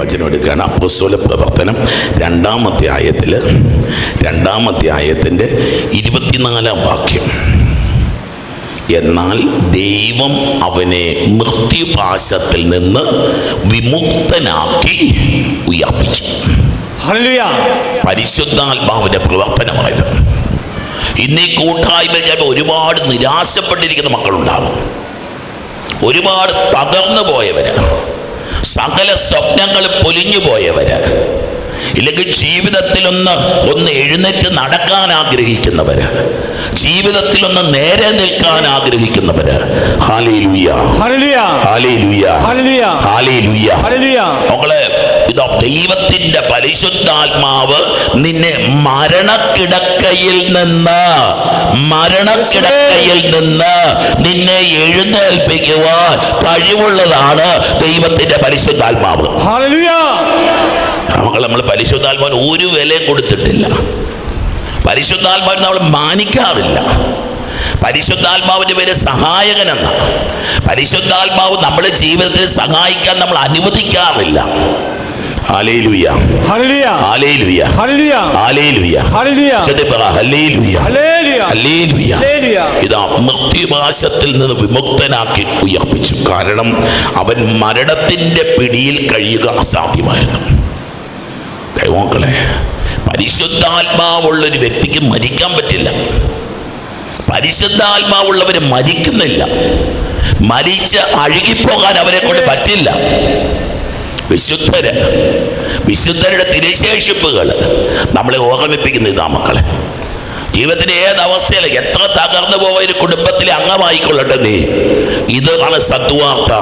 വചനം എടുക്കുകയാണ് അപ്പസ്തോല പ്രവർത്തനം രണ്ടാം അധ്യായത്തിൽ രണ്ടാം അധ്യായത്തിന്റെ ഇരുപത്തിനാലാം വാക്യം. എന്നാൽ ദൈവം അവനെ മൃത്യുപാശത്തിൽ നിന്ന് വിമുക്തനാക്കി ഉയർപ്പിച്ചു. പരിശുദ്ധാത്മാവിന്റെ പ്രവർത്തനമായത് ഇന്ന് ഈ കൂട്ടായ്മ ചിലപ്പോൾ ഒരുപാട് നിരാശപ്പെട്ടിരിക്കുന്ന മക്കളുണ്ടാവും ഒരുപാട് തകർന്നു പോയവര് സകല സ്വപ്നങ്ങൾ പൊലിഞ്ഞു പോയവര് ഇല്ലെങ്കിൽ ജീവിതത്തിലൊന്ന് ഒന്ന് എഴുന്നേറ്റ് നടക്കാൻ ആഗ്രഹിക്കുന്നവര്. ജീവിതത്തിൽ ഒന്ന് നേരെ നിൽക്കാൻ ആഗ്രഹിക്കുന്നവര്. ഹാലി ലുയാ ഹാലി ലുയാ ഹാലി ലുയാ ഹാലി ലുയാ ഇതാ ദൈവത്തിന്റെ പരിശുദ്ധാത്മാവ് നിന്നെ മരണക്കിടക്കയിൽ നിന്ന് മരണക്കിടക്കയിൽ നിന്ന് നിന്നെ എഴുന്നേൽപ്പിക്കുവാൻ കഴിവുള്ളതാണ് ദൈവത്തിന്റെ പരിശുദ്ധാത്മാവ്. മക്കൾ നമ്മൾ പരിശുദ്ധാത്മാവിന് ഒരു വിലയും കൊടുത്തിട്ടില്ല. പരിശുദ്ധാത്മാവിനെ നമ്മൾ മാനിക്കാറില്ല. പരിശുദ്ധാത്മാവിന്റെ പേര് സഹായകനെന്ന പരിശുദ്ധാത്മാവ് നമ്മുടെ ജീവിതത്തിൽ സഹായിക്കാൻ നമ്മൾ അനുവദിക്കാറില്ല. ഇതാ മൃത്യുപാശത്തിൽ നിന്ന് വിമുക്തനാക്കി ഉയർപ്പിച്ചു. കാരണം അവൻ മരണത്തിന്റെ പിടിയിൽ കഴിയുക അസാധ്യമായിരുന്നു. ദൈവമക്കളെ പരിശുദ്ധാത്മാവുള്ള ഒരു വ്യക്തിക്ക് മരിക്കാൻ പറ്റില്ല. പരിശുദ്ധാത്മാവുള്ളവര് മരിക്കുന്നില്ല. മരിച്ച് അഴുകിപ്പോകാൻ അവരെ കൊണ്ട് പറ്റില്ല. വിശുദ്ധര് വിശുദ്ധരുടെ തിരശേഷിപ്പുകൾ നമ്മളെ ഓർമ്മിപ്പിക്കുന്ന ഇതാ മക്കളെ. ജീവിതത്തിന്റെ ഏത് അവസ്ഥയിൽ എത്ര തകർന്നു പോയ ഒരു കുടുംബത്തിലെ അംഗമായിക്കൊള്ളട്ടെ നീ. ഇതാണ് സത്വാർത്ഥ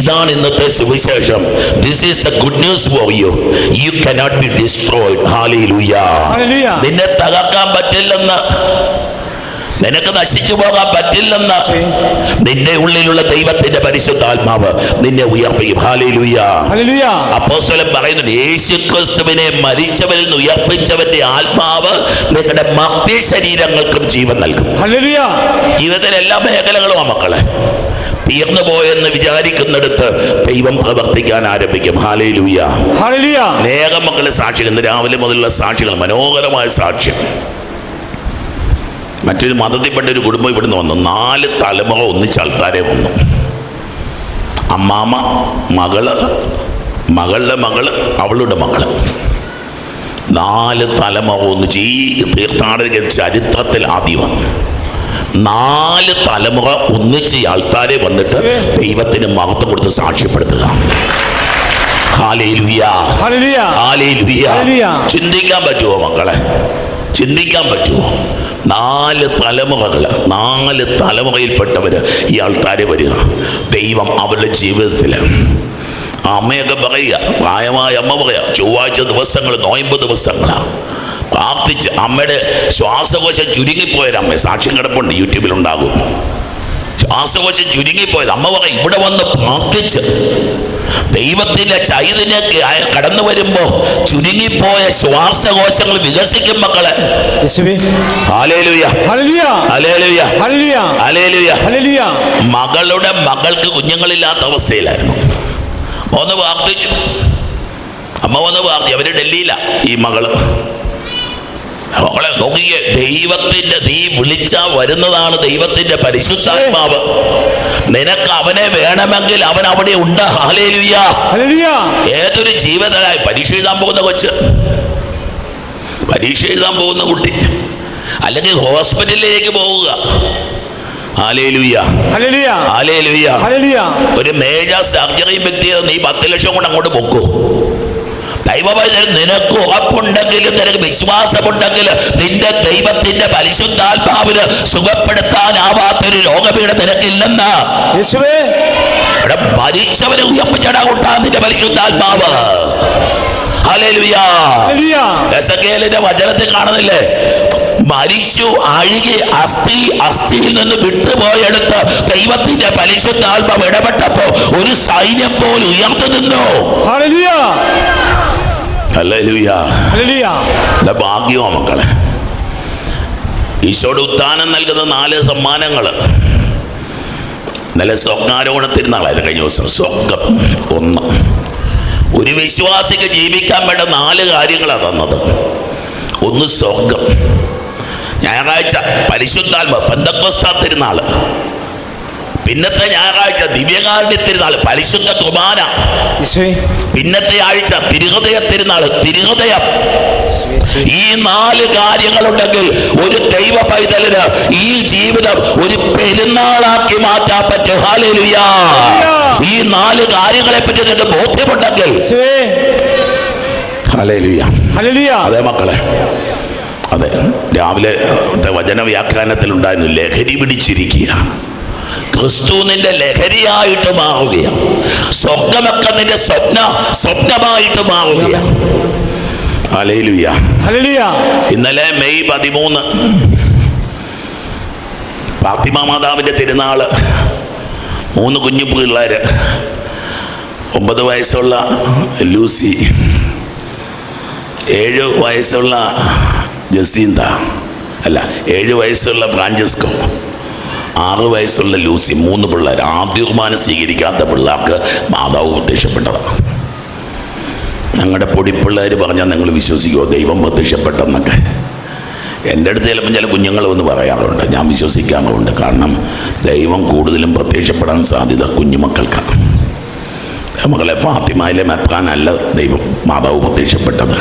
ഇതാണ് ഇന്നത്തെ സുവിശേഷം. This is the good news for you you cannot be destroyed hallelujah നിന്നെ തകർക്കാൻ പറ്റില്ലെന്ന് നിനക്ക് നശിച്ചു പോകാൻ പറ്റില്ലെന്ന്. നിന്റെ ഉള്ളിലുള്ള ദൈവത്തിന്റെ പരിശുദ്ധാത്മാവ് നിന്നെ ഉയർപ്പിക്കും. ഹാലിലുയ പറയുന്നുണ്ട് യേശു ക്രിസ്തുവിനെ മരിച്ചവരിൽ നിന്ന് ഉയർപ്പിച്ചവന്റെ ആത്മാവ് നിങ്ങളുടെ മധ്യ ശരീരങ്ങൾക്കും ജീവൻ നൽകും. ജീവിതത്തിലെ എല്ലാ മേഖലകളും ആ മക്കളെ. തീർന്നു പോയെന്ന് വിചാരിക്കുന്നിടത്ത് ദൈവം പ്രവർത്തിക്കാൻ ആരംഭിക്കും. ഹാലേ ഹല്ലേലൂയ. അനേകം മക്കളെ സാക്ഷികൾ ഇന്ന് രാവിലെ മുതലുള്ള സാക്ഷികൾ മനോഹരമായ സാക്ഷ്യം മറ്റൊരു മതത്തിൽപ്പെട്ട ഒരു കുടുംബം ഇവിടുന്ന് വന്നു. നാല് തലമുറ ഒന്നിച്ച് ആൾക്കാരെ വന്നു. അമ്മാമ മകൾ മകളുടെ മകൾ അവളുടെ മകൾ. നാല് തലമുറ ഒന്നിച്ച് ഈ തീർത്ഥാടക ചരിത്രത്തിൽ ആദ്യമാണ് നാല് തലമുറ ഒന്നിച്ച് ഈ ആൾക്കാരെ വന്നിട്ട് ദൈവത്തിന് മഹത്വം കൊടുത്ത് സാക്ഷ്യപ്പെടുത്തുക. ചിന്തിക്കാൻ പറ്റുമോ മക്കളെ? ചിന്തിക്കാൻ പറ്റുമോ നാല് തലമുറകൾ നാല് തലമുറയിൽപ്പെട്ടവര് ഈ ആൾക്കാരെ വരിക. ദൈവം അവരുടെ ജീവിതത്തിൽ അമ്മയൊക്കെ പറയുക പ്രായമായ അമ്മ പറയുക ചൊവ്വാഴ്ച ദിവസങ്ങൾ നോയമ്പ് ദിവസങ്ങളാണ് പ്രാർത്ഥിച്ച് അമ്മയുടെ ശ്വാസകോശം ചുരുങ്ങിപ്പോയൊരമ്മ സാക്ഷ്യം കിടപ്പുണ്ട് യൂട്യൂബിലുണ്ടാകും ശ്വാസകോശം ചുരുങ്ങിപ്പോയത്. അമ്മ പറയും ഇവിടെ വന്ന് പ്രാർത്ഥിച്ച്. ദൈവത്തിന്റെ ചൈതന്യം കടന്നു വരുമ്പോ ചുരുങ്ങിപ്പോയ ശ്വാസകോശങ്ങൾ വികസിക്കും മക്കളെ. മകളുടെ മകൾക്ക് കുഞ്ഞുങ്ങളില്ലാത്ത അവസ്ഥയിലായിരുന്നു. ഒന്ന് പ്രാർത്ഥിച്ചു. അമ്മ വന്ന് പ്രാർത്ഥി. അവർ ഡൽഹിയിലാണ് ഈ മകൾ. മകളെ നോക്കിയേ ദൈവത്തിന്റെ നീ വിളിച്ചാ വരുന്നതാണ് ദൈവത്തിന്റെ പരിശുദ്ധാത്മാവ്. നിനക്ക് അവനെ വേണമെങ്കിൽ അവൻ അവിടെ ഉണ്ട്. ഏതൊരു ജീവിതമായി പരീക്ഷ എഴുതാൻ പോകുന്ന കൊച്ച്? പരീക്ഷ എഴുതാൻ പോകുന്ന കുട്ടി. അല്ലെങ്കിൽ ഹോസ്പിറ്റലിലേക്ക് പോവുക. ഒരു മേജർ സർജറിയും വ്യക്തിയെ നീ പത്ത് ലക്ഷം കൊണ്ട് അങ്ങോട്ട് പൊക്കൂ. ദൈവവചനം നിനക്ക് ഉറപ്പുണ്ടെങ്കിൽ നിനക്ക് വിശ്വാസമുണ്ടെങ്കിൽ നിന്റെ ദൈവത്തിന്റെ പരിശുദ്ധാത്മാവിന് സുഖപ്പെടുത്താനാവാത്തൊരു രോഗപീഠ നിനക്കില്ലെന്ന്. യേശുവേ. അവിടെ മരിച്ചവരെ ഉയർപ്പിച്ചടാ കൂട്ടാൻ നിന്റെ പരിശുദ്ധാത്മാവ്. എസക്കേലിന്റെ വചനത്തിൽ കാണുന്നില്ലേ? മരിച്ചു അഴുകി അസ്ഥി അസ്ഥിയിൽ നിന്ന് വിട്ടുപോയെടുത്ത് ദൈവത്തിന്റെ പരിശുദ്ധാത്മാവ് ഇടപെട്ടപ്പോ ഒരു സൈന്യം പോലും ഉയർന്നു നിന്നു. ഭാഗ്യമാ മക്കളെ. ഈശോയുടെ ഉത്താനം നൽകുന്ന നാല് സമ്മാനങ്ങൾ നല്ല സ്വപ്നാരോഹണത്തിന് തിരുനാളായിരുന്നു കഴിഞ്ഞ ദിവസം. സ്വപ്നം ഒന്ന്. ഒരു വിശ്വാസിക്ക് ജീവിക്കാൻ വേണ്ട നാല് കാര്യങ്ങളാണ് തന്നത്. ഒന്ന് സ്വർഗം ഞായറാഴ്ച പരിശുദ്ധാത്മ പന്തക്കോസ്ത തിരുനാൾ പിന്നത്തെ ഞായറാഴ്ച ദിവ്യകാരുണ്യ തിരുനാൾ പരിശുദ്ധ കുർബാന. യേശുവേ പിന്നത്തെ ആഴ്ച തിരുഹൃദയ തിരുനാൾ തിരുഹൃദയം. ഈ നാല് കാര്യങ്ങളുണ്ടെങ്കിൽ ഒരു ദൈവ പൈതലിന് ഈ ജീവിതം ഒരു പെരുന്നാളാക്കി മാറ്റാൻ പറ്റും. ഹാലേലുയാ ഈ നാല് കാര്യങ്ങളെ പറ്റി നിങ്ങൾക്ക് ബോധ്യമുണ്ടെങ്കിൽ അതെ മക്കളെ. അതെ. രാവിലെ വചന വ്യാഖ്യാനത്തിൽ ഉണ്ടായിരുന്നു ലഹരി പിടിച്ചിരിക്കുക. ക്രിസ്തു നിന്റെ ലഹരിയായിട്ട് മാറുകയാണ്. സ്വർഗമൊക്കെ നിന്റെ സ്വപ്ന സ്വപ്നമായിട്ട് മാറുകയാണ്. ഇന്നലെ മെയ് പതിമൂന്ന് ഫാത്തിമ മാതാവിന്റെ തിരുനാൾ മൂന്ന് കുഞ്ഞു പിള്ളേർ ഒമ്പത് വയസ്സുള്ള ലൂസി ഏഴ് വയസ്സുള്ള ജസീന്ത അല്ല ഏഴ് വയസ്സുള്ള ഫ്രാഞ്ചസ്കോ. ആറ് വയസ്സുള്ള ലൂസി മൂന്ന് പിള്ളേർ ആദ്യ കുർബാന സ്വീകരിക്കാത്ത പിള്ളേർക്ക് മാതാവ് പ്രത്യക്ഷപ്പെട്ടതാണ് ഞങ്ങളുടെ പൊടിപ്പിള്ളേർ പറഞ്ഞാൽ നിങ്ങൾ വിശ്വസിക്കുമോ ദൈവം പ്രത്യക്ഷപ്പെട്ടെന്നൊക്കെ. എന്റെ അടുത്ത് ചിലപ്പോൾ ചില കുഞ്ഞുങ്ങൾ വന്ന് പറയാറുണ്ട് ഞാൻ വിശ്വസിക്കാറുണ്ട് കാരണം ദൈവം കൂടുതലും പ്രത്യക്ഷപ്പെടാൻ സാധ്യത കുഞ്ഞുമക്കൾക്കാണ്. മകളെ ഫാത്തിമയിലെ മെത്രാനല്ല ദൈവം മാതാവ് പ്രത്യക്ഷപ്പെട്ടത്.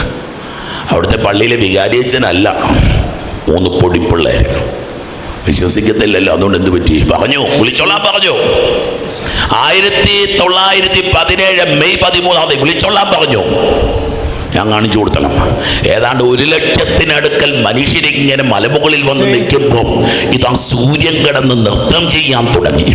അവിടുത്തെ പള്ളിയിലെ വികാരിയച്ഛനല്ല മൂന്ന് പൊടിപ്പിള്ളേർ വിശ്വസിക്കത്തില്ലല്ലോ. അതുകൊണ്ട് എന്ത് പറ്റി? പറഞ്ഞു. വിളിച്ചോളാൻ പറഞ്ഞു. ആയിരത്തി തൊള്ളായിരത്തി പതിനേഴ് മെയ് പതിമൂന്നാം തീയതി വിളിച്ചോളാൻ പറഞ്ഞു. ഞാൻ കാണിച്ചു കൊടുത്തണം ഏതാണ്ട് ഒരു ലക്ഷത്തിനടുക്കൽ മനുഷ്യരിങ്ങനെ മലമുകളിൽ വന്ന് നിൽക്കുമ്പോൾ ഇതാ സൂര്യൻ കിടന്ന് നൃത്തം ചെയ്യാൻ തുടങ്ങി.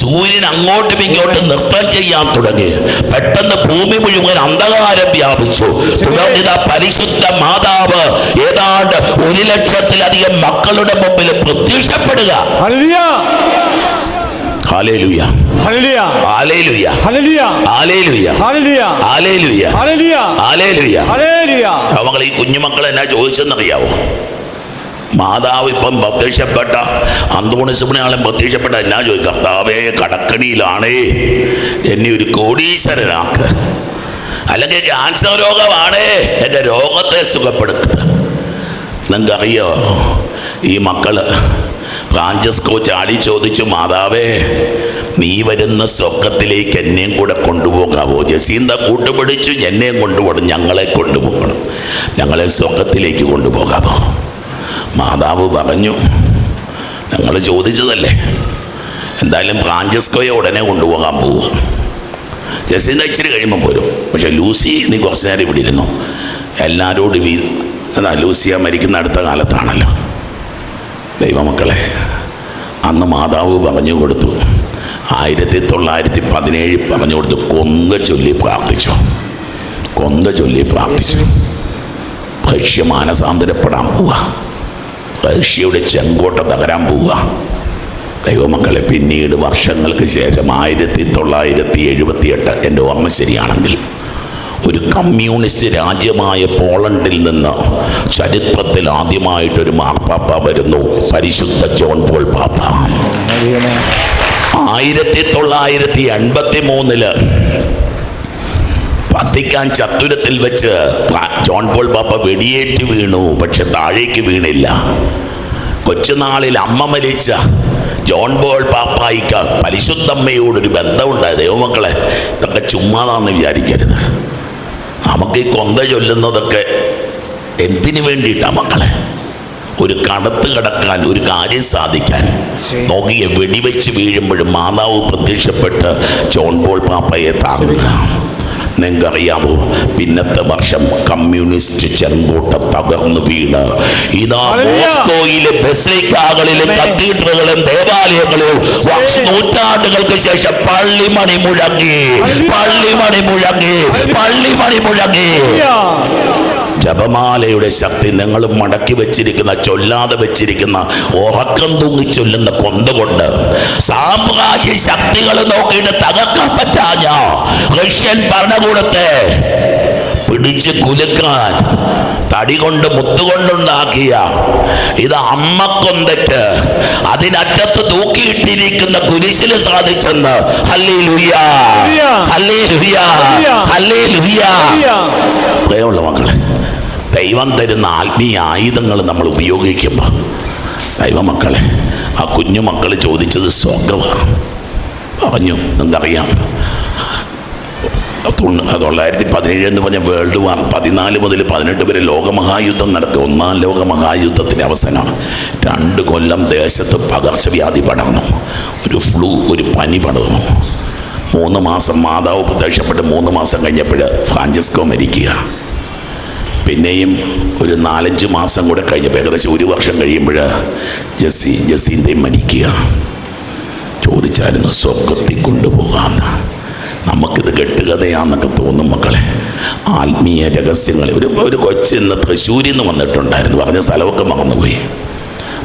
സൂര്യൻ അങ്ങോട്ടും ഇങ്ങോട്ടും നൃത്തം ചെയ്യാൻ തുടങ്ങി. പെട്ടെന്ന് ഭൂമി മുഴുവൻ അന്ധകാരം വ്യാപിച്ചു. തുടർന്ന് പരിശുദ്ധ മാതാവ് ഏതാണ്ട് ഒരു ലക്ഷത്തിലധികം മക്കളുടെ മുമ്പിൽ പ്രത്യക്ഷപ്പെടുക. അവങ്ങൾ ഈ കുഞ്ഞുമക്കൾ എന്നാ ചോദിച്ചെന്നറിയാവോ മാതാവ് ഇപ്പം പ്രത്യക്ഷപ്പെട്ട അന്തോണിസുബിനാളും പ്രത്യക്ഷപ്പെട്ട എന്നാ ചോദിക്കും കർത്താവേ കടക്കണിയിലാണേ എന്നെ ഒരു കോടീശ്വരനാക്ക് അല്ലെങ്കിൽ ക്യാൻസർ രോഗമാണേ എന്റെ രോഗത്തെ സുഖപ്പെടുത്തുക നിങ്ങൾക്കറിയോ ഈ മക്കൾ ഫ്രാഞ്ചസ്കോ ചാടി ചോദിച്ചു മാതാവേ നീ വരുന്ന സ്വർഗത്തിലേക്ക് എന്നെയും കൂടെ കൊണ്ടുപോകാവോ? ജസീന്ത കൂട്ടുപിടിച്ചു എന്നെയും കൊണ്ടുപോകണം ഞങ്ങളെ കൊണ്ടുപോകണം. ഞങ്ങളെ സ്വർഗത്തിലേക്ക് കൊണ്ടുപോകാമോ മാതാവ് പറഞ്ഞു ഞങ്ങൾ ചോദിച്ചതല്ലേ എന്തായാലും ഫ്രാഞ്ചസ്കോയെ ഉടനെ കൊണ്ടുപോകാൻ പോവുക. ജസീന്ത ഇച്ചിരി കഴിയുമ്പം പോരും. പക്ഷെ ലൂസി നീ കുറച്ച് നേരം ഇവിടെ ഇരുന്നു? എല്ലാവരോടും ഈ എന്നാ ലൂസിയ മരിക്കുന്ന അടുത്ത കാലത്താണല്ലോ. ദൈവമക്കളെ അന്ന് മാതാവ് പറഞ്ഞു കൊടുത്തു. ആയിരത്തി തൊള്ളായിരത്തി പതിനേഴ് പറഞ്ഞു കൊടുത്തു. കൊന്ത ചൊല്ലി പ്രാർത്ഥിച്ചു. കൊന്ത ചൊല്ലി പ്രാർത്ഥിച്ചു. ഭക്ഷ്യ മാനസാന്തരപ്പെടാൻ പോവുക റഷ്യയുടെ ചെങ്കോട്ട തകരാൻ പോവുക ദൈവമക്കളെ പിന്നീട് വർഷങ്ങൾക്ക് ശേഷം ആയിരത്തി തൊള്ളായിരത്തി എഴുപത്തി എട്ട് എന്റെ ഓർമ്മ ശരിയാണെങ്കിൽ ഒരു കമ്മ്യൂണിസ്റ്റ് രാജ്യമായ പോളണ്ടിൽ നിന്ന് ചരിത്രത്തിൽ ആദ്യമായിട്ടൊരു മാർപ്പാപ്പ വരുന്നു. പരിശുദ്ധ ജോൺ പോൾ പാപ്പ. ആയിരത്തി തൊള്ളായിരത്തി എൺപത്തി മൂന്നിൽ വത്തിക്കാൻ ചത്തുരത്തിൽ വെച്ച് ജോൺ പോൾ പാപ്പ വെടിയേറ്റ് വീണു പക്ഷെ താഴേക്ക് വീണില്ല. കൊച്ചുനാളിൽ അമ്മ മരിച്ച ജോൺ പോൾ പാപ്പായിക്ക പരിശുദ്ധമ്മയോടൊരു ബന്ധമുണ്ടായത് ദൈവമക്കളെ ഇതൊക്കെ ചുമ്മാതാന്ന് വിചാരിക്കരുത്. നമുക്ക് ഈ കൊന്ത ചൊല്ലുന്നതൊക്കെ എന്തിനു വേണ്ടിയിട്ടാ മക്കളെ? ഒരു കടത്ത് കിടക്കാൻ ഒരു കാര്യം സാധിക്കാൻ. നോക്കിയ വെടിവെച്ച് വീഴുമ്പോഴും മാതാവ് പ്രത്യക്ഷപ്പെട്ട് ജോൺ പോൾ പാപ്പയെ താങ്ങുക. നിങ്ങൾക്കറിയാമോ പിന്നത്തെ വർഷം കമ്മ്യൂണിസ്റ്റ് ചെങ്കോട്ട തകർന്നു വീണ്. ഇതാ. മോസ്കോയിലെ ബസിലിക്കാകളിലും കത്തീഡ്രകളും ദേവാലയങ്ങളും വർഷ നൂറ്റാണ്ടുകൾക്ക് ശേഷം പള്ളിമണി മുഴങ്ങി. പള്ളിമണി മുഴങ്ങി. പള്ളിമണി മുഴങ്ങി. ജപമാലയുടെ ശക്തി നിങ്ങൾ മടക്കി വെച്ചിരിക്കുന്ന ചൊല്ലാതെ വെച്ചിരിക്കുന്ന ഉറക്കം തൂങ്ങി ചൊല്ലുന്ന കൊണ്ടുകൊണ്ട് സാമ്രാജ്യ ശക്തികൾ നോക്കിയിട്ട് തകർക്കാൻ പറ്റാഞ്ഞ റഷ്യൻ ഭരണകൂടത്തെ പിടിച്ച് കുലുക്കാൻ തടി കൊണ്ട് മുത്തുകൊണ്ടുണ്ടാക്കിയ ഇത് അമ്മക്കൊന്തയ്ക്ക് അതിനറ്റത്ത് തൂക്കിയിട്ടിരിക്കുന്ന കുരിശിൽ സാധിച്ചെന്ന് ഹല്ലേ ലുയ്യ ഹല്ലേ ലുയ്യ ഹല്ലേ പ്രിയമുള്ള മക്കളെ ദൈവം തരുന്ന ആത്മീയ ആയുധങ്ങൾ നമ്മൾ ഉപയോഗിക്കുമ്പോൾ ദൈവമക്കളെ ആ കുഞ്ഞു മക്കൾ ചോദിച്ചത് സ്വർഗമാണ് പറഞ്ഞു എന്തറിയാം തൊള്ളായിരത്തി പതിനേഴ് എന്ന് പറഞ്ഞ വേൾഡ് വാർ പതിനാല് മുതൽ പതിനെട്ട് വരെ ലോകമഹായുദ്ധം നടത്തി. ഒന്നാം ലോകമഹായുദ്ധത്തിന്റെ അവസാനമാണ്. രണ്ട് കൊല്ലം ദേശത്ത് പകർച്ചവ്യാധി പടർന്നു. ഒരു ഫ്ലൂ ഒരു പനി പടർന്നു. മൂന്ന് മാസം മാതാവ് പ്രത്യക്ഷപ്പെട്ട് മൂന്ന് മാസം കഴിഞ്ഞപ്പോൾ ഫ്രാഞ്ചസ്കോ മരിക്കുക. പിന്നെയും ഒരു നാലഞ്ച് മാസം കൂടെ കഴിഞ്ഞപ്പോൾ ഏകദേശം ഒരു വർഷം കഴിയുമ്പോൾ ജസ്സി ജസീന്തയും മരിക്കുക. ചോദിച്ചായിരുന്നു സ്വർഗത്തിൽ കൊണ്ടുപോകാം. നമുക്കിത് കെട്ടുകഥയാന്നൊക്കെ തോന്നും മക്കളെ. ആത്മീയ രഹസ്യങ്ങൾ ഒരു ഒരു കൊച്ച് ഇന്ന് തൃശ്ശൂരിൽ നിന്ന് വന്നിട്ടുണ്ടായിരുന്നു. പറഞ്ഞ സ്ഥലമൊക്കെ മറന്നുപോയി.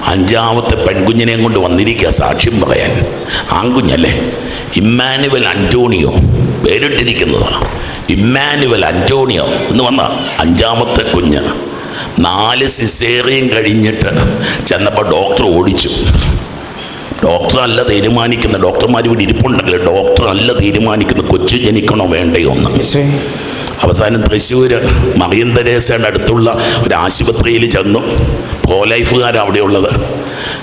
അഞ്ചാമത്തെ പെൺകുഞ്ഞിനെയും കൊണ്ട് വന്നിരിക്കുക സാക്ഷ്യം പറയാൻ. ആൺകുഞ്ഞല്ലേ? Emmanuel Antonio. പേരിട്ടിരിക്കുന്നതാണ്. ഇമ്മാനുവൽ അന്റോണിയോ എന്ന് വന്ന അഞ്ചാമത്തെ കുഞ്ഞ്. നാല് സിസേറിയും കഴിഞ്ഞിട്ട് ചെന്നപ്പോൾ ഡോക്ടർ ഓടിച്ചു. ഡോക്ടറല്ല തീരുമാനിക്കുന്ന ഡോക്ടർമാർ ഇവിടെ ഇരിപ്പുണ്ടെങ്കിൽ ഡോക്ടറല്ല തീരുമാനിക്കുന്ന കൊച്ചു ജനിക്കണോ വേണ്ടയോ എന്ന്. അവസാനം തൃശ്ശൂർ മറിയം തെരേസയുടെ അടുത്തുള്ള ഒരു ആശുപത്രിയിൽ ചെന്നു. പ്രോ ലൈഫുകാർ അവിടെയുള്ളത്.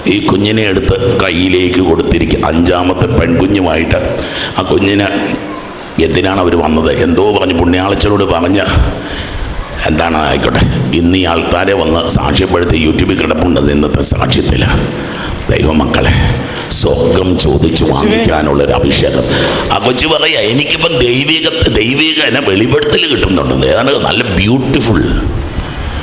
ഈ കുഞ്ഞിനെ എടുത്ത് കയ്യിലേക്ക് കൊടുത്തിരിക്കുക അഞ്ചാമത്തെ പെൺകുഞ്ഞുമായിട്ട്. ആ കുഞ്ഞിന് എന്തിനാണ് അവർ വന്നത്? എന്തോ പറഞ്ഞ് പുണ്യാളച്ചനോട് പറഞ്ഞ്. എന്താണ്? ആയിക്കോട്ടെ. ഇന്ന് ഈ ആൾക്കാരെ വന്ന് സാക്ഷ്യപ്പെടുത്തി യൂട്യൂബിൽ കിടപ്പുണ്ട് ഇന്നത്തെ സാക്ഷ്യത്തിൽ ദൈവമക്കളെ സ്വർഗം ചോദിച്ചു വാങ്ങിക്കാനുള്ള ഒരു അഭിഷേകം. ആ കൊച്ചു പറയാ എനിക്കിപ്പം ദൈവിക ദൈവിക എന്നെ വെളിപ്പെടുത്തൽ കിട്ടുന്നുണ്ട്. ഏതാണ്? നല്ല ബ്യൂട്ടിഫുൾ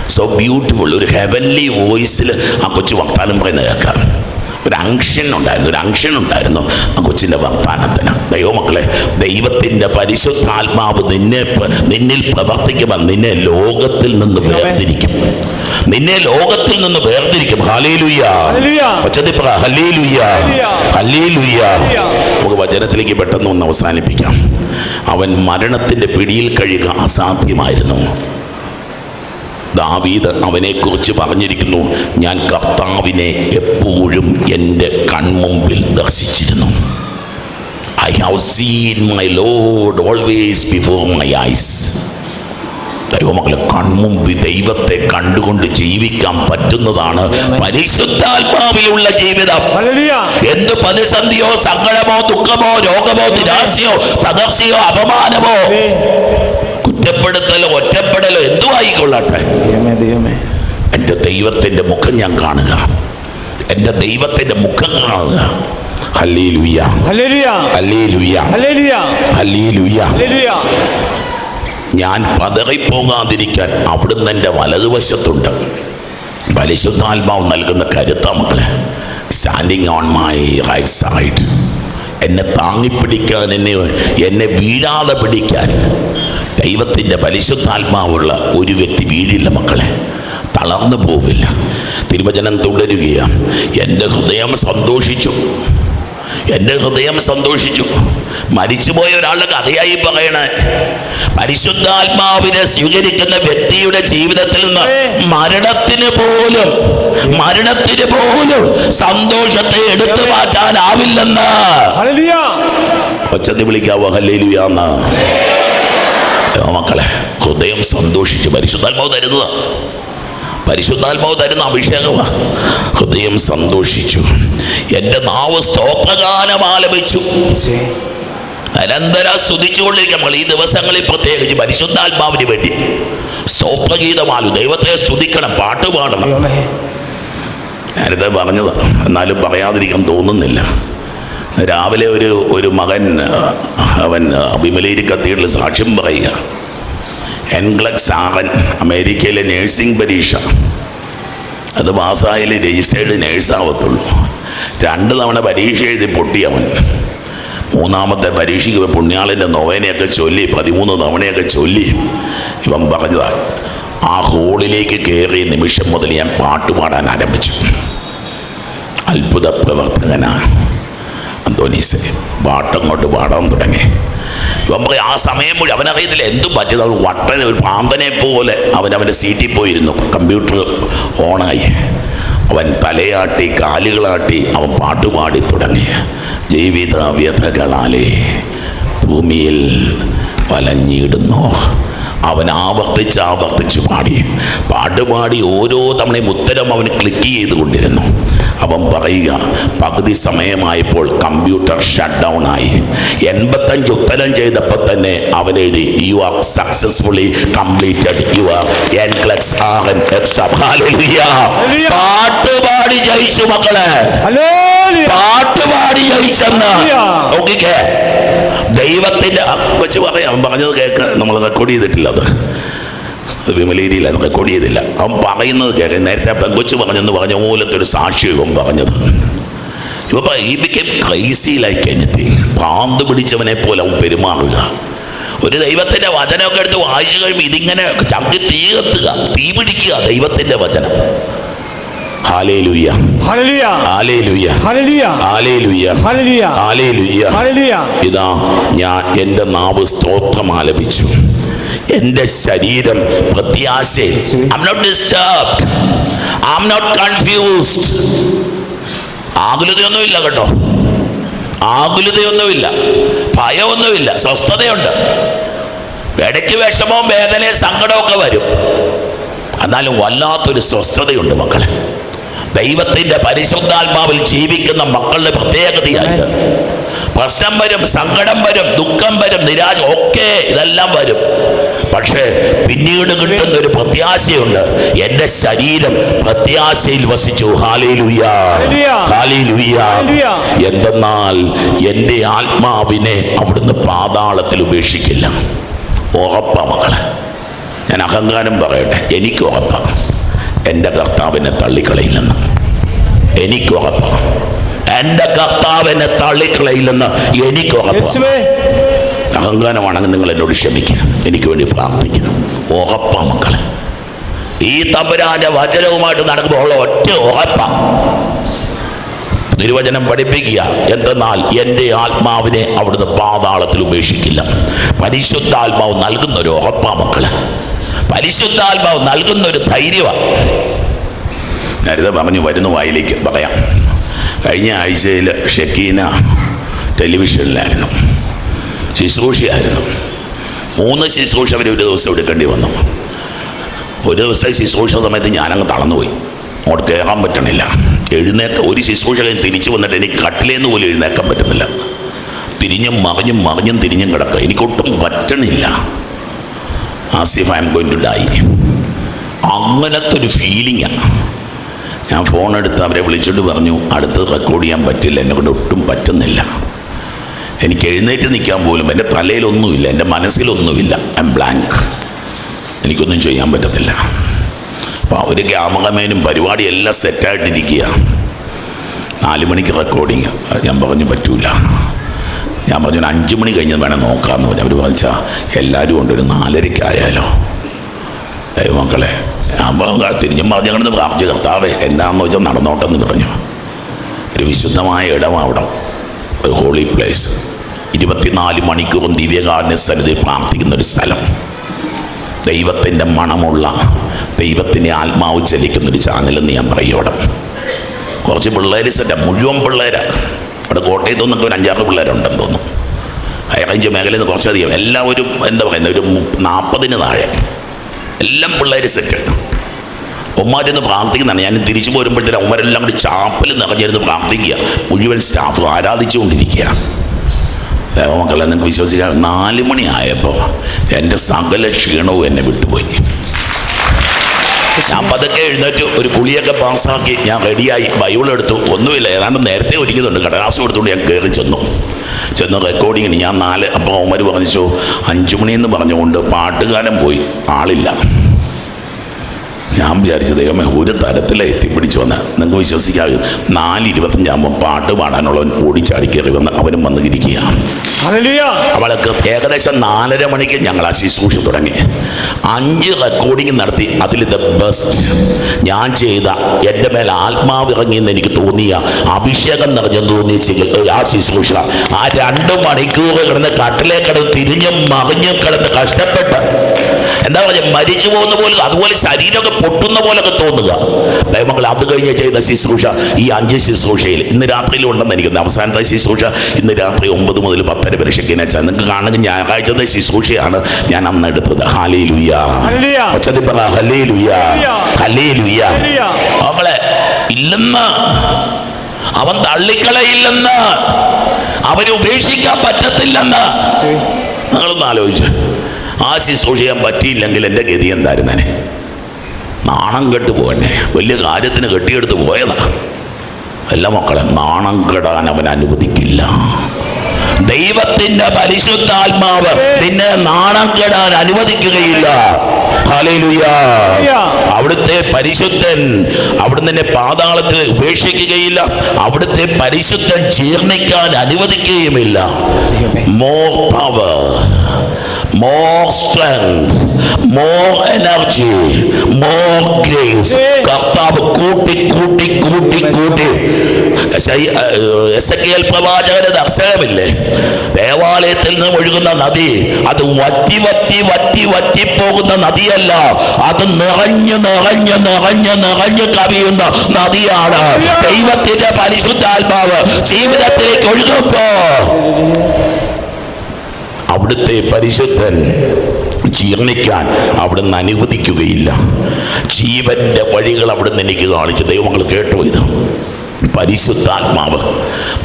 സോ ബ്യൂട്ടിഫുൾ ഒരു ഹെവൻലി വോയിസിൽ ആ കൊച്ചു വർത്താനം പറയുന്നത് കേൾക്കാം. ഒരു അങ്ഷൻ ഉണ്ടായിരുന്നു ഒരു അങ്ഷൻ ഉണ്ടായിരുന്നു ആ കൊച്ചിന്റെ വർത്താനത്തിന് ദൈവമക്കളെ ദൈവത്തിന്റെ പരിശുദ്ധാത്മാവ് നിന്നെ നിന്നിൽ പ്രവർത്തിക്കുമ്പോൾ നിന്നെ ലോകത്തിൽ നിന്ന് വേർതിരിക്കും. നിന്നെ ലോകത്തിൽ നിന്ന് വേർതിരിക്കും. നമുക്ക് വചനത്തിലേക്ക് പെട്ടെന്ന് ഒന്ന് അവസാനിപ്പിക്കാം. അവൻ മരണത്തിന്റെ പിടിയിൽ കഴിയുക അസാധ്യമായിരുന്നു. ദാവീദ് അവനെക്കുറിച്ച് പറഞ്ഞിരിക്കുന്നു ഞാൻ കർത്താവിനെ എപ്പോഴും എന്റെ കൺമുമ്പിൽ ദർശിച്ചിരുന്നു. I have seen my Lord always before my eyes ദൈവമക്കളെ കൺമുമ്പിൽ ദൈവത്തെ കണ്ടുകൊണ്ട് ജീവിക്കാൻ പറ്റുന്നതാണ് പരിശുദ്ധാത്മാവിലുള്ള ജീവിതം. എന്ത് പ്രതിസന്ധിയോ സങ്കടമോ ദുഃഖമോ രോഗമോ നിരാശയോ തകർച്ചയോ അപമാനമോ കുറ്റപ്പെടുത്തലോ ഒറ്റപ്പെടലോ എന്തു ആയിക്കൊള്ളട്ടെ. എന്റെ ദൈവത്തിന്റെ മുഖം ഞാൻ കാണുക. എന്റെ ദൈവത്തിന്റെ മുഖം കാണുക. ഞാൻ പതറിപ്പോകാതിരിക്കാൻ അവിടുന്ന് എന്റെ വലതുവശത്തുണ്ട് പരിശുദ്ധാത്മാവ് നൽകുന്ന കരുത്ത മക്കളെ. Standing on my right side എന്നെ താങ്ങിപ്പിടിക്കാൻ എന്നെ എന്നെ വീഴാതെ പിടിക്കാൻ. ദൈവത്തിന്റെ പരിശുദ്ധാത്മാവുള്ള ഒരു വ്യക്തി വീഴില്ല മക്കളെ. തളർന്നു പോവില്ല. തിരുവചനം തുടരുകയാണ്. എന്റെ ഹൃദയം സന്തോഷിച്ചു. എന്റെ ഹൃദയം സന്തോഷിച്ചു. മരിച്ചുപോയ ഒരാളുടെ കഥയായി പറയണേ. പരിശുദ്ധാത്മാവിനെ സ്വീകരിക്കുന്ന വ്യക്തിയുടെ ജീവിതത്തിൽ നിന്ന് മരണത്തിന് പോലും മരണത്തിന് പോലും സന്തോഷത്തെ എടുത്തു മാറ്റാനാവില്ലെന്ന്. ഒച്ചത്തി വിളിക്കാവോ? ഹല്ലേലുയാന്ന് മക്കളെ ഹൃദയം സന്തോഷിച്ചു പരിശുദ്ധാത്മാവ് തരുന്നതാ. പരിശുദ്ധാത്മാവ് തരുന്ന അഭിഷേകമാണ് ഹൃദയം സന്തോഷിച്ചു. എന്റെ നാവ് സ്തോത്രഗാനം ആലപിച്ചു. നിരന്തര സ്തുതിച്ചുകൊണ്ടിരിക്കുക നമ്മൾ ഈ ദിവസങ്ങളിൽ പ്രത്യേകിച്ച് പരിശുദ്ധാത്മാവിന് വേണ്ടി സ്തോത്രഗീതമാലു ദൈവത്തെ സ്തുതിക്കണം പാട്ട് പാടണം. നേരത്തെ പറഞ്ഞത്. എന്നാലും പറയാതിരിക്കാൻ തോന്നുന്നില്ല. രാവിലെ ഒരു ഒരു മകൻ അവൻ വിമലേരി കത്തീഡ്രൽ സാക്ഷ്യം പറയുക. എൻഗ്ലക്സ് ആവൻ അമേരിക്കയിലെ നേഴ്സിംഗ് പരീക്ഷ. അത് പാസ്സായി രജിസ്റ്റേർഡ് നേഴ്സാവത്തുള്ളൂ. രണ്ട് തവണ പരീക്ഷ എഴുതി പൊട്ടി അവൻ മൂന്നാമത്തെ പരീക്ഷയ്ക്ക് പുണ്യാളിന്റെ നൊവേനയൊക്കെ ചൊല്ലി പതിമൂന്ന് തവണയൊക്കെ ചൊല്ലി. ഇവൻ പറഞ്ഞതാ ആ ഹോളിലേക്ക് കയറിയ നിമിഷം മുതൽ ഞാൻ പാട്ട് പാടാൻ ആരംഭിച്ചു. അത്ഭുത പ്രവർത്തകനാണ് അന്തോനീസ് പാട്ടങ്ങോട്ട് പാടാൻ തുടങ്ങി. പറയും ആ സമയം മുഴുവൻ അവനറിയത്തില്ല എന്തും പറ്റിയത്? അവൻ വട്ടനെ ഒരു പാമ്പനെ പോലെ അവൻ അവന്റെ സീറ്റിൽ പോയിരുന്നു. കമ്പ്യൂട്ടർ ഓണായി അവൻ തലയാട്ടി കാലുകളാട്ടി അവൻ പാട്ടുപാടി തുടങ്ങി. ജീവിത വ്യഥകളാലേ ഭൂമിയിൽ വലഞ്ഞിടുന്നു. അവൻ ആവർത്തിച്ച് ആവർത്തിച്ച് പാടി. പാട്ടുപാടി ഓരോ തവണയും ഉത്തരം അവൻ ക്ലിക്ക് ചെയ്തുകൊണ്ടിരുന്നു. അവൻ പറയുക പകുതി സമയമായപ്പോൾ കമ്പ്യൂട്ടർ ഷട്ട് ഡൗൺ ആയി. എൺപത്തഞ്ച് ഉത്തരം ചെയ്തപ്പോൾ തന്നെ അവൻ എഴുതി you are successfully completed you NCLEX exam പാട്ടുപാടി ജയിച്ചു മക്കളെ. പാട്ടുപാടി ജയിച്ചെന്ന്. നോക്കിക്കേ. ദൈവത്തിന്റെ വെച്ച് പറയാം. പറഞ്ഞത് കേക്ക്. നമ്മൾ റെക്കോർഡ് ചെയ്തിട്ടില്ല അത്. അത് വിമലേരിയില്ല റെക്കോർഡ് ചെയ്തില്ല. അവൻ പറയുന്നത് കേട്ടെ നേരത്തെ പെങ്കൊച്ചു പറഞ്ഞെന്ന് പറഞ്ഞ പോലത്തെ ഒരു സാക്ഷി ഇവൻ പറഞ്ഞത്. ഇവ ഈ ബിക്കം ക്രൈസിയിലായി കഴിഞ്ഞിട്ട് പാന്ത് പ്രാന്ത് പിടിച്ചവനെ പോലെ അവൻ പെരുമാറുക. ഒരു ദൈവത്തിന്റെ വചനമൊക്കെ എടുത്ത് വായിച്ചു കഴിയുമ്പോൾ ഇതിങ്ങനെ ചങ്കി തീ കത്തുക തീ പിടിക്കുക ദൈവത്തിന്റെ വചനം. ഇതാ ഞാൻ എന്റെ നാവ് സ്തോത്രം ആലപിച്ചു. എന്റെ ശരീരം പ്രത്യാശയിൽ I'm not disturbed I not confused ആകുലതയൊന്നുമില്ല കേട്ടോ. ആകുലതയൊന്നുമില്ല. ഭയമൊന്നുമില്ല. സ്വസ്ഥതയുണ്ട്. ഇടയ്ക്ക് വിഷമവും വേദനയും സങ്കടമൊക്കെ വരും. എന്നാലും വല്ലാത്തൊരു സ്വസ്ഥതയുണ്ട് മക്കളെ. ദൈവത്തിന്റെ പരിശുദ്ധാത്മാവിൽ ജീവിക്കുന്ന മക്കളുടെ പ്രത്യേകതയാണ് പ്രശ്നം വരും സങ്കടം വരും ദുഃഖം വരും നിരാശ ഒക്കെ ഇതെല്ലാം വരും. പക്ഷേ പിന്നീട് കിട്ടുന്ന ഒരു പ്രത്യാശയുണ്ട്. എന്റെ ശരീരം പ്രത്യാശയിൽ വസിച്ചു. എന്തെന്നാൽ എന്റെ ആത്മാവിനെ അവിടുന്ന് പാതാളത്തിൽ ഉപേക്ഷിക്കില്ല. ഉറപ്പ മക്കളെ ഞാൻ അഹങ്കാരം പറയട്ടെ. എനിക്ക് ഉറപ്പ. എന്റെ കർത്താവിനെ തള്ളിക്കളയില്ലെന്ന്. എനിക്ക് ഉറപ്പ. എന്റെ കർത്താവിനെ തള്ളിക്കളയില്ലെന്ന് എനിക്ക് ഉറപ്പ. അഹങ്കാരമാണെങ്കിൽ നിങ്ങൾ എന്നോട് ക്ഷമിക്കുക എനിക്ക് വേണ്ടി പ്രാർത്ഥിക്കണം. ഓഹപ്പ മക്കളെ. ഈ തമ്പുരാന്റെ വചനവുമായിട്ട് നടക്കുമ്പോൾ ഉള്ള ഒറ്റ ഓഹപ്പ തിരുവചനം പഠിപ്പിക്കുക. എന്തെന്നാൽ എന്റെ ആത്മാവിനെ അവിടുന്ന് പാതാളത്തിൽ ഉപേക്ഷിക്കില്ല. പരിശുദ്ധാത്മാവ് നൽകുന്ന ഒരു ഉറപ്പ മക്കളെ. പരിശുദ്ധാത്മാവ് നൽകുന്ന ഒരു ധൈര്യമാണ് നേരത്തെ പറഞ്ഞു വരുന്ന വായിലേക്ക് പറയാം. കഴിഞ്ഞ ആഴ്ചയിൽ ഷക്കീന ടെലിവിഷനിലായിരുന്നു. ശുശ്രൂഷയായിരുന്നു. മൂന്ന് ശുശ്രൂഷ അവർ ഒരു ദിവസം എടുക്കേണ്ടി വന്നു. ഒരു ദിവസത്തെ ശുശ്രൂഷ സമയത്ത് ഞാനങ്ങ് തളർന്നുപോയി. അങ്ങോട്ട് കയറാൻ പറ്റണില്ല. എഴുന്നേക്ക ഒരു ശുശ്രൂഷ കഴിഞ്ഞ് തിരിച്ചു വന്നിട്ട് എനിക്ക് കട്ടിലേന്ന് പോലും എഴുന്നേക്കാൻ പറ്റുന്നില്ല. തിരിഞ്ഞും മറിഞ്ഞും മറിഞ്ഞും തിരിഞ്ഞും കിടക്കുക. എനിക്കൊട്ടും പറ്റണില്ല. As if I'm going to die അങ്ങനത്തെ ഒരു ഫീലിങ്ങാണ് ഞാൻ ഫോൺ എടുത്ത് അവരെ വിളിച്ചിട്ട് പറഞ്ഞു അടുത്ത് റെക്കോർഡ് ചെയ്യാൻ പറ്റില്ല. എന്നെ കൊണ്ട് ഒട്ടും പറ്റുന്നില്ല. എനിക്ക് എഴുന്നേറ്റ് നിൽക്കാൻ പോലും എന്റെ തലയിലൊന്നുമില്ല എന്റെ മനസ്സിലൊന്നുമില്ല. ഐ എം ബ്ലാങ്ക് എനിക്കൊന്നും ചെയ്യാൻ പറ്റത്തില്ല. അപ്പോൾ അവർ ക്യാമറമാനും പരിപാടി എല്ലാം സെറ്റായിട്ടിരിക്കുക നാല് മണിക്ക് റെക്കോർഡിങ് ഞാൻ പറഞ്ഞു പറ്റൂല. ഞാൻ പറഞ്ഞു അഞ്ച് മണി കഴിഞ്ഞ് വേണം നോക്കാമെന്ന് പറഞ്ഞു. അവർ പറഞ്ഞാൽ എല്ലാവരും ഉണ്ട് ഒരു നാലരയ്ക്കായാലോ ദൈവമക്കളെ ഞാൻ തിരിഞ്ഞും പറഞ്ഞു കിടന്ന് പ്രാർത്ഥിച്ചു കർത്താവേ എന്നാന്ന് വെച്ചാൽ നടന്നോട്ടെന്ന് പറഞ്ഞു. ഒരു വിശുദ്ധമായ ഇടം അവിടെ. ഒരു ഹോളി പ്ലേസ് ഇരുപത്തിനാല് മണിക്കൂറും ദിവ്യകാരുണ്യ സന്നിധി പ്രാർത്ഥിക്കുന്ന ഒരു സ്ഥലം. ദൈവത്തിന്റെ മണമുള്ള ദൈവത്തിന്റെ ആത്മാവ് ചലിക്കുന്നൊരു ചാനലെന്ന് ഞാൻ പറയും അവിടെ. കുറച്ച് പിള്ളേർ സെറ്റ മുഴുവൻ പിള്ളേരാണ് അവിടെ കോട്ടയത്തു നിന്നൊക്കെ ഒരു അഞ്ചാറ് പിള്ളേരുണ്ടെന്ന് തോന്നുന്നു. ഹൈറേഞ്ച് മേഖലയിൽ നിന്ന് കുറച്ചധികം. എല്ലാവരും എന്താ പറയുന്നത്? ഒരു നാൽപ്പതിന് താഴെ. എല്ലാം പിള്ളേർ സെറ്റ് ഉമ്മാരിന്ന് പ്രാർത്ഥിക്കുന്നതാണ്. ഞാൻ തിരിച്ചു പോരുമ്പോഴത്തേക്കും ഉമ്മരെല്ലാം കൂടി ചാപ്പൽ നിറഞ്ഞിരുന്ന് പ്രാർത്ഥിക്കുക. മുഴുവൻ സ്റ്റാഫ് ആരാധിച്ചുകൊണ്ടിരിക്കുക ദേവമക്കളെ നിങ്ങൾക്ക് വിശ്വസിക്കാൻ നാല് മണിയായപ്പോൾ എന്റെ സകല ക്ഷീണവും എന്നെ വിട്ടുപോയി. ഞാൻ പതുക്കെ എഴുന്നേറ്റ് ഒരു കുളിയൊക്കെ പാസ്സാക്കി ഞാൻ റെഡിയായി ബൈബിൾ എടുത്തു. ഒന്നുമില്ല ഏതാണ്ട് നേരത്തെ ഒരുക്കുന്നുണ്ട് കടലാസ് കൊടുത്തുകൊണ്ട് ഞാൻ കയറി ചെന്നു. ചെന്ന് റെക്കോർഡിങ്ങിന് ഞാൻ നാല് അപ്പോൾ അവന്മാർ പറഞ്ഞു അഞ്ചു മണിയെന്ന് പറഞ്ഞുകൊണ്ട് പാട്ടുകാരൻ പോയി. ആളില്ല. ഞാൻ വിചാരിച്ചു ദൈവമേ ഒരു തരത്തിലെ എത്തിപ്പിടിച്ചു വന്ന് നിങ്ങൾക്ക് വിശ്വസിക്കാതെ നാല് ഇരുപത്തഞ്ചാകുമ്പോൾ പാട്ട് പാടാനുള്ളവൻ ഓടിച്ചാടി കയറി വന്ന് അവനും വന്ന് ഇരിക്കുക അവൾക്ക് ഏകദേശം നാലര മണിക്ക് ഞങ്ങൾ ആ ശുശ്രൂഷ തുടങ്ങി. അഞ്ച് റെക്കോർഡിംഗ് നടത്തി. അതിൽ ദ ബെസ്റ്റ് ഞാൻ ചെയ്ത എന്റെ മേൽ ആത്മാവ് ഇറങ്ങിയെന്ന് എനിക്ക് തോന്നിയ അഭിഷേകം നിറഞ്ഞെന്ന് തോന്നിയ ആ ശുശ്രൂഷ. ആ രണ്ട് മണിക്കൂർ കിടന്ന് കട്ടിലേക്കടന്ന് തിരിഞ്ഞും മറിഞ്ഞും കിടന്ന് കഷ്ടപ്പെട്ട് എന്താ പറയുക മരിച്ചു പോകുന്ന പോലെ അതുപോലെ ശരീരമൊക്കെ പൊട്ടുന്ന പോലൊക്കെ തോന്നുക. ദൈവങ്ങൾ അത് കഴിഞ്ഞ് ചെയ്ത ശുശ്രൂഷ ഈ അഞ്ച് ശുശ്രൂഷയിൽ ഇന്ന് രാത്രിയിൽ ഉണ്ടെന്ന് എനിക്ക്. അവസാനത്തെ ശുശ്രൂഷ ഇന്ന് രാത്രി ഒമ്പത് മുതൽ പത്തര വരെ ഷെക്കിനെ നിങ്ങൾക്ക് കാണുന്ന ഞായറാഴ്ചത്തെ ശുശ്രൂഷയാണ് ഞാൻ അന്ന് എടുത്തത്. ഹാലേ ലുയ്യ ഹല്ലേലൂയ. ഹലേ ലുയ്യ ഹലേ ലുയ്യ ഹല്ലേലൂയ. മകളെ ഇല്ലെന്ന്. അവൻ തള്ളിക്കളയില്ലെന്ന്. അവനെ ഉപേക്ഷിക്കാൻ പറ്റത്തില്ലെന്ന്. നിങ്ങളൊന്ന് ആലോചിച്ച്. ആ ശുശ്രൂഷ ചെയ്യാൻ പറ്റിയില്ലെങ്കിൽ എന്റെ ഗതി എന്തായിരുന്നേ? നാണം കെട്ട് പോകന്നെ വലിയ കാര്യത്തിന് കെട്ടിയെടുത്ത് പോയതാ. അല്ല മക്കളെ നാണം കെടാൻ അവൻ അനുവദിക്കില്ല. ദൈവത്തിന്റെ പരിശുദ്ധാത്മാവ് നിന്നെ നാണം കെടാൻ അനുവദിക്കുകയില്ല. അവിടുത്തെ പരിശുദ്ധൻ അവിടുന്ന് നിന്നെ പാതാളത്തിൽ ഉപേക്ഷിക്കുകയില്ല. അവിടുത്തെ പരിശുദ്ധൻ ജീർണിക്കാൻ അനുവദിക്കുകയുമില്ല. More power more strength, more energy, more grace. കർത്താവ് കൂട്ടി കൂട്ടി കൂട്ടി കൂട്ടി. പ്രവാചകന്റെ ദർശനമില്ലേ? ദേവാലയത്തിൽ നിന്ന് ഒഴുകുന്ന നദി അത് വറ്റി വറ്റി വറ്റി വറ്റി പോകുന്ന നദിയല്ല. അത് നിറഞ്ഞു നിറഞ്ഞു നിറഞ്ഞു നിറഞ്ഞു കവിയുന്ന നദിയാണ്. ദൈവത്തിന്റെ പരിശുദ്ധാത്മാവ് ജീവിതത്തിലേക്ക് ഒഴുകുമ്പോ അവിടുത്തെ പരിശുദ്ധൻ ജീർണിക്കാൻ അവിടുന്ന് അനുവദിക്കുകയില്ല. ജീവന്റെ വഴികൾ അവിടുന്ന് എനിക്ക് കാണിച്ചു. ദൈവങ്ങൾ കേട്ടു ഇത്. പരിശുദ്ധാത്മാവ്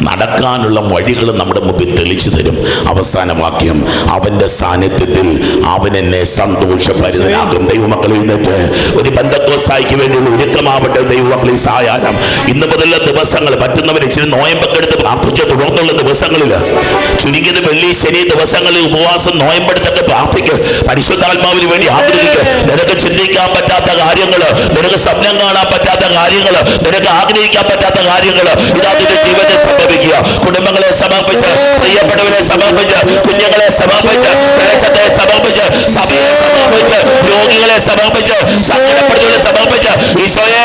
നടക്കാനുള്ള വഴികൾ നമ്മുടെ മുമ്പിൽ തെളിച്ചു തരും. അവസാന വാക്യം അവന്റെ സാന്നിധ്യത്തിൽ അവൻ എന്നെ സന്തോഷഭരിതനാകും ദൈവമക്കളിൽ നിന്നിട്ട് ഒരു ബന്ധക്കോസായിക്ക് വേണ്ടിയുള്ള ഒരുക്കമാവട്ടെ ദൈവമക്കളിൽ സായാഹ്നം. ഇന്ന് മുതലുള്ള ദിവസങ്ങൾ പറ്റുന്നവർ ഇച്ചിരി നോയമ്പൊക്കെ എടുത്ത് പ്രാർത്ഥിച്ച തുടർന്നുള്ള ദിവസങ്ങളിൽ. ചുരുങ്ങിയത് വെള്ളി ശനി ദിവസങ്ങളിൽ ഉപവാസം നോയമ്പെടുത്തൊക്കെ പ്രാർത്ഥിക്ക്. പരിശുദ്ധാത്മാവിന് വേണ്ടി ആഗ്രഹിക്കുക നിനക്ക് ചിന്തിക്കാൻ പറ്റാത്ത കാര്യങ്ങൾ നിനക്ക് സ്വപ്നം കാണാൻ പറ്റാത്ത കാര്യങ്ങൾ നിനക്ക് ആഗ്രഹിക്കാൻ പറ്റാത്ത കാര്യങ്ങൾ ഇതാ നിന്റെ ജീവിതത്തിൽ സംഭവിക്കുക കുടുംബങ്ങളെ സമർപ്പിച്ച് പ്രിയപ്പെട്ടവരെ സമർപ്പിച്ച് കുഞ്ഞുങ്ങളെ സമർപ്പിച്ച് ദേശത്തെ സമർപ്പിച്ച് സഭയെ സമർപ്പിച്ച് രോഗികളെ സമർപ്പിച്ച് സങ്കടപ്പെടുന്നവരെ സമർപ്പിച്ച്. ഈശോയെ.